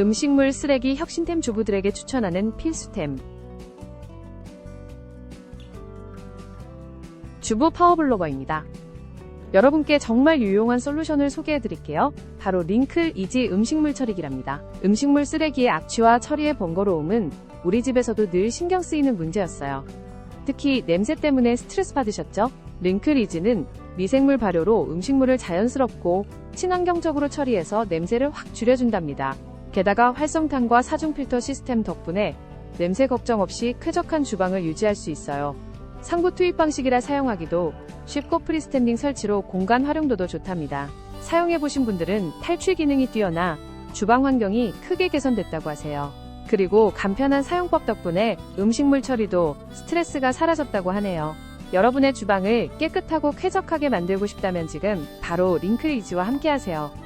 음식물 쓰레기 혁신템 주부들에게 추천하는 필수템. 주부 파워블로거입니다. 여러분께 정말 유용한 솔루션을 소개해 드릴게요. 바로 링클 이지 음식물 처리기랍니다. 음식물 쓰레기의 악취와 처리의 번거로움은 우리 집에서도 늘 신경 쓰이는 문제였어요. 특히 냄새 때문에 스트레스 받으셨죠? 링클 이지는 미생물 발효로 음식물을 자연스럽고 친환경적으로 처리해서 냄새를 확 줄여준답니다. 게다가 활성탄과 사중 필터 시스템 덕분에 냄새 걱정 없이 쾌적한 주방을 유지할 수 있어요. 상부 투입 방식이라 사용하기도 쉽고 프리스탠딩 설치로 공간 활용도도 좋답니다. 사용해보신 분들은 탈취 기능이 뛰어나 주방 환경이 크게 개선됐다고 하세요. 그리고 간편한 사용법 덕분에 음식물 처리도 스트레스가 사라졌다고 하네요. 여러분의 주방을 깨끗하고 쾌적하게 만들고 싶다면 지금 바로 링클이지와 함께하세요.